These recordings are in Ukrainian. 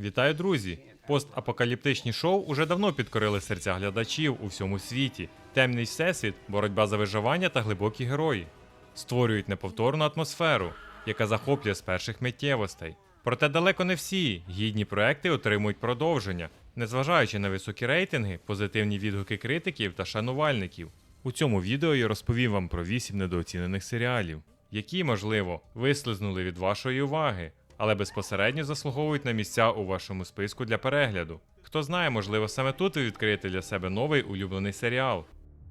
Вітаю, друзі! Постапокаліптичні шоу уже давно підкорили серця глядачів у всьому світі. Темний всесвіт, боротьба за виживання та глибокі герої створюють неповторну атмосферу, яка захоплює з перших миттєвостей. Проте далеко не всі гідні проекти отримують продовження, незважаючи на високі рейтинги, позитивні відгуки критиків та шанувальників. У цьому відео я розповім вам про 8 недооцінених серіалів, які, можливо, вислизнули від вашої уваги, але безпосередньо заслуговують на місця у вашому списку для перегляду. Хто знає, можливо, саме тут ви відкриєте для себе новий улюблений серіал.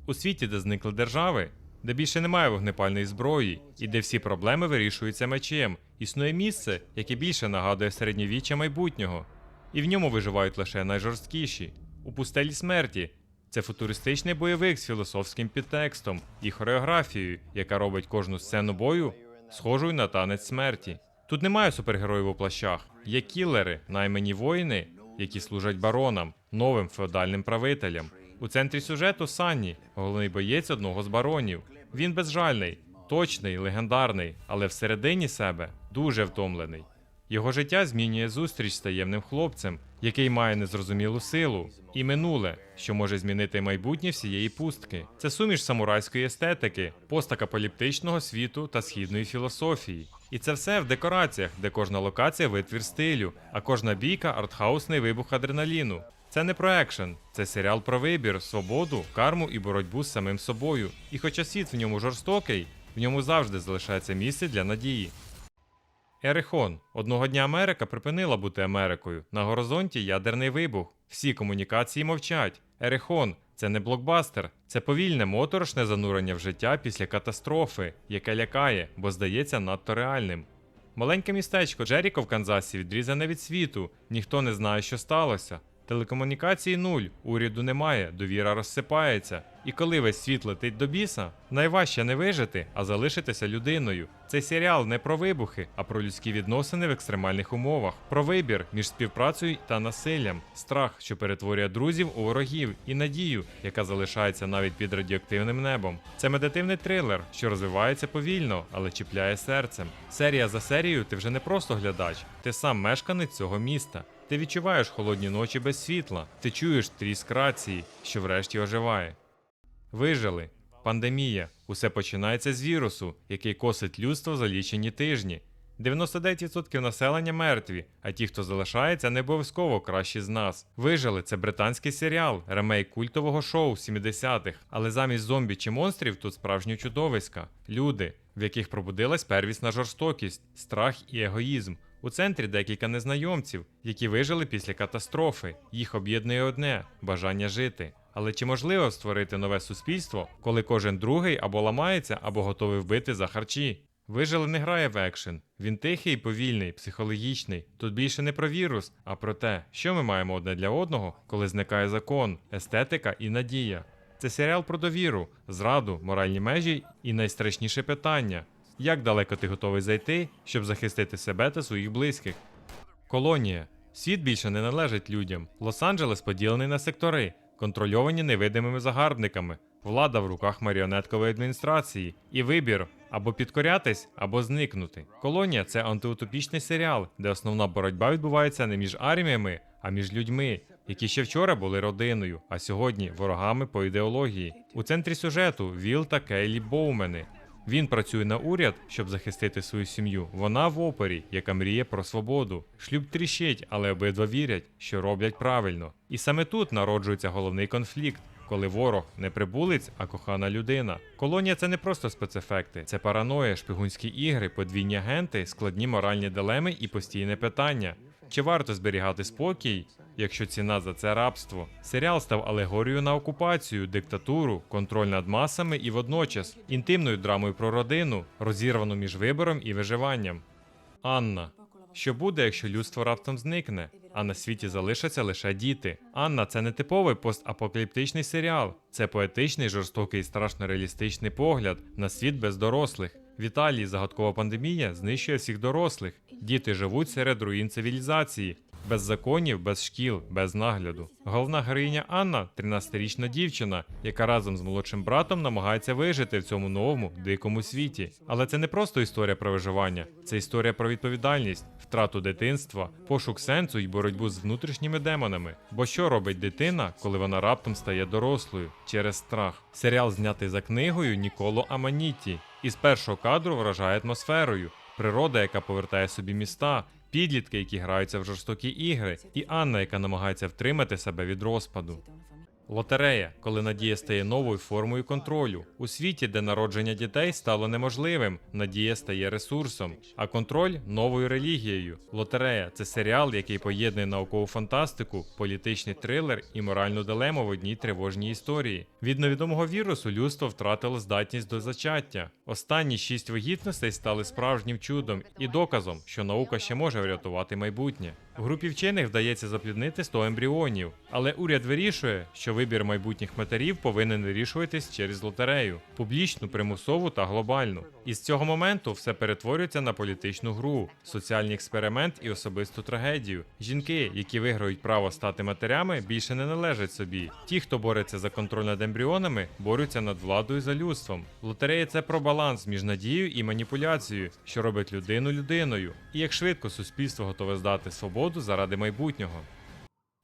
У світі, де зникли держави, де більше немає вогнепальної зброї, і де всі проблеми вирішуються мечем, існує місце, яке більше нагадує середньовіччя майбутнього, і в ньому виживають лише найжорсткіші. У пустелі смерті це футуристичний бойовик з філософським підтекстом і хореографією, яка робить кожну сцену бою схожою на танець смерті. Тут немає супергероїв у плащах, є кілери, наймені воїни, які служать баронам, новим феодальним правителям. У центрі сюжету Санні, головний боєць одного з баронів. Він безжальний, точний, легендарний, але всередині себе дуже втомлений. Його життя змінює зустріч з таємним хлопцем, який має незрозумілу силу, і минуле, що може змінити майбутнє всієї пустки. Це суміш самурайської естетики, постакапаліптичного світу та східної філософії. І це все в декораціях, де кожна локація витвір стилю, а кожна бійка артхаусний вибух адреналіну. Це не про екшен, це серіал про вибір, свободу, карму і боротьбу з самим собою. І хоча світ в ньому жорстокий, в ньому завжди залишається місце для надії. Ерехон. Одного дня Америка припинила бути Америкою. На горизонті ядерний вибух. Всі комунікації мовчать. Ерехон це не блокбастер, це повільне моторошне занурення в життя після катастрофи, яке лякає, бо здається надто реальним. Маленьке містечко Джеріко в Канзасі відрізане від світу, ніхто не знає, що сталося. Телекомунікації нуль, уряду немає, довіра розсипається. І коли весь світ летить до біса, найважче не вижити, а залишитися людиною. Цей серіал не про вибухи, а про людські відносини в екстремальних умовах, про вибір між співпрацею та насиллям, страх, що перетворює друзів у ворогів, і надію, яка залишається навіть під радіоактивним небом. Це медитивний трилер, що розвивається повільно, але чіпляє серцем. Серія за серією ти вже не просто глядач, ти сам мешканець цього міста. Ти відчуваєш холодні ночі без світла, ти чуєш тріск рації, що врешті оживає. Вижили. Пандемія. Усе починається з вірусу, який косить людство за лічені тижні. 99% населення мертві, а ті, хто залишається, не обов'язково кращі з нас. Вижили це британський серіал, ремейк культового шоу 70-х. Але замість зомбі чи монстрів тут справжні чудовиська, люди, в яких пробудилась первісна жорстокість, страх і егоїзм. У центрі декілька незнайомців, які вижили після катастрофи. Їх об'єднує одне бажання жити. Але чи можливо створити нове суспільство, коли кожен другий або ламається, або готовий вбити за харчі? Вижили не грає в екшен. Він тихий, повільний, психологічний. Тут більше не про вірус, а про те, що ми маємо одне для одного, коли зникає закон, естетика і надія. Це серіал про довіру, зраду, моральні межі і найстрашніше питання: як далеко ти готовий зайти, щоб захистити себе та своїх близьких? Колонія. Світ більше не належить людям. Лос-Анджелес поділений на сектори, контрольовані невидимими загарбниками, влада в руках маріонеткової адміністрації і вибір або підкорятись, або зникнути. Колонія це антиутопічний серіал, де основна боротьба відбувається не між арміями, а між людьми, які ще вчора були родиною, а сьогодні ворогами по ідеології. У центрі сюжету Віл та Кейлі Боумени. Він працює на уряд, щоб захистити свою сім'ю. Вона в опері, яка мріє про свободу. Шлюб тріщить, але обидва вірять, що роблять правильно. І саме тут народжується головний конфлікт. Коли ворог не прибулець, а кохана людина. Колонія це не просто спецефекти, це параноя, шпигунські ігри, подвійні агенти, складні моральні дилеми і постійне питання. Чи варто зберігати спокій, якщо ціна за це рабство? Серіал став алегорією на окупацію, диктатуру, контроль над масами і водночас інтимною драмою про родину, розірвану між вибором і виживанням. Анна. Що буде, якщо людство раптом зникне, а на світі залишаться лише діти? Анна це не типовий постапокаліптичний серіал, це поетичний, жорстокий і страшно реалістичний погляд на світ без дорослих. В Італії загадкова пандемія знищує всіх дорослих. Діти живуть серед руїн цивілізації. без законів, без шкіл, без нагляду. Головна героїня Анна 13-річна дівчина, яка разом з молодшим братом намагається вижити в цьому новому дикому світі. Але це не просто історія про виживання, це історія про відповідальність, втрату дитинства, пошук сенсу і боротьбу з внутрішніми демонами. Бо що робить дитина, коли вона раптом стає дорослою через страх? Серіал знятий за книгою Ніколо Аманіті, і з першого кадру вражає атмосферою. Природа, яка повертає собі міста, підлітки, які граються в жорстокі ігри, і Анна, яка намагається втримати себе від розпаду. Лотерея, коли надія стає новою формою контролю. У світі, де народження дітей стало неможливим, надія стає ресурсом, а контроль новою релігією. Лотерея це серіал, який поєднує наукову фантастику, політичний трилер і моральну дилему в одній тривожній історії. Від невідомого вірусу людство втратило здатність до зачаття. Останні шість вагітностей стали справжнім чудом і доказом, що наука ще може врятувати майбутнє. Групі вчених вдається запліднити 100 ембріонів, але уряд вирішує, що вибір майбутніх матерів повинен вирішуватись через лотерею публічну, примусову та глобальну. І з цього моменту все перетворюється на політичну гру, соціальний експеримент і особисту трагедію. Жінки, які виграють право стати матерями, більше не належать собі. Ті, хто бореться за контроль над ембріонами, борються над владою за людством. Лотерея це про баланс між надією і маніпуляцією, що робить людину людиною, і як швидко суспільство готове здати свободу заради майбутнього.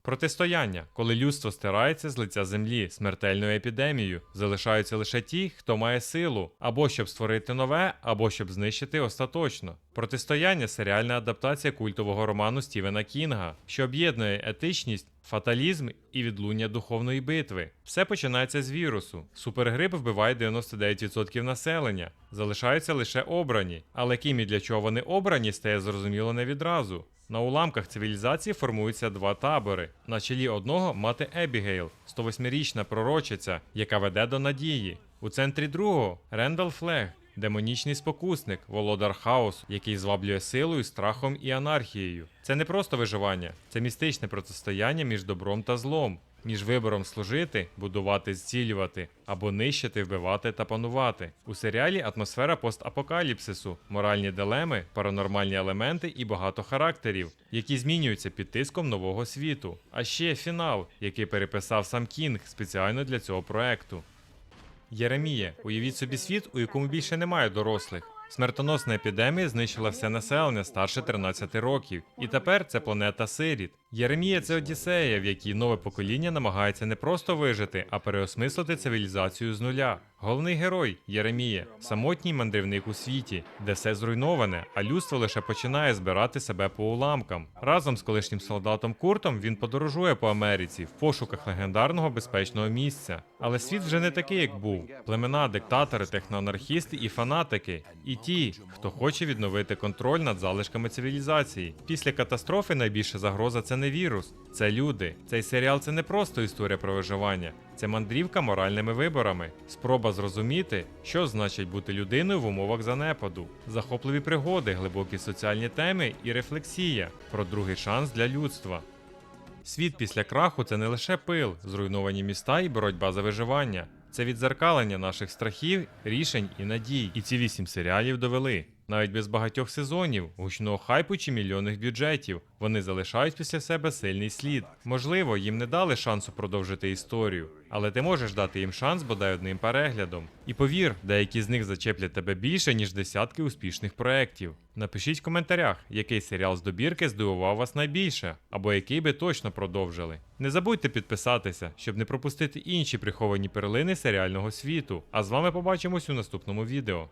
Протистояння, коли людство стирається з лиця землі смертельною епідемією, залишаються лише ті, хто має силу, або щоб створити нове, або щоб знищити остаточно. Протистояння серіальна адаптація культового роману Стівена Кінга, що об'єднує етичність, фаталізм і відлуння духовної битви. Все починається з вірусу. Супергрип вбиває 99% населення, залишаються лише обрані, але ким і для чого вони обрані, стає зрозуміло не відразу. На уламках цивілізації формуються два табори. На чолі одного мати Ебігейл, 108-річна пророчиця, яка веде до надії. У центрі другого Рендал Флег, демонічний спокусник, володар хаосу, який зваблює силою, страхом і анархією. Це не просто виживання, це містичне протистояння між добром та злом. Між вибором служити, будувати, зцілювати або нищити, вбивати та панувати. У серіалі атмосфера постапокаліпсису, моральні дилеми, паранормальні елементи і багато характерів, які змінюються під тиском нового світу. А ще фінал, який переписав сам Кінг спеціально для цього проекту. Єремія, уявіть собі світ, у якому більше немає дорослих. Смертоносна епідемія знищила все населення старше 13 років, і тепер це планета сиріт. Єремія це Одіссея, в якій нове покоління намагається не просто вижити, а переосмислити цивілізацію з нуля. Головний герой Єремія, самотній мандрівник у світі, де все зруйноване, а людство лише починає збирати себе по уламкам. Разом з колишнім солдатом Куртом він подорожує по Америці в пошуках легендарного безпечного місця. Але світ вже не такий, як був. Племена, диктатори, техноанархісти і фанатики, і ті, хто хоче відновити контроль над залишками цивілізації. Після катастрофи найбільша загроза це не вірус, це люди. Цей серіал це не просто історія про виживання, це мандрівка моральними виборами, спроба зрозуміти, що значить бути людиною в умовах занепаду, захопливі пригоди, глибокі соціальні теми і рефлексія про другий шанс для людства. Світ після краху це не лише пил, зруйновані міста і боротьба за виживання. Це відзеркалення наших страхів, рішень і надій. І ці вісім серіалів довели. Навіть без багатьох сезонів, гучного хайпу чи мільйонних бюджетів, вони залишають після себе сильний слід. Можливо, їм не дали шансу продовжити історію, але ти можеш дати їм шанс бодай одним переглядом. І повір, деякі з них зачеплять тебе більше, ніж десятки успішних проєктів. Напишіть в коментарях, який серіал з добірки здивував вас найбільше, або який би точно продовжили. Не забудьте підписатися, щоб не пропустити інші приховані перлини серіального світу. А з вами побачимось у наступному відео.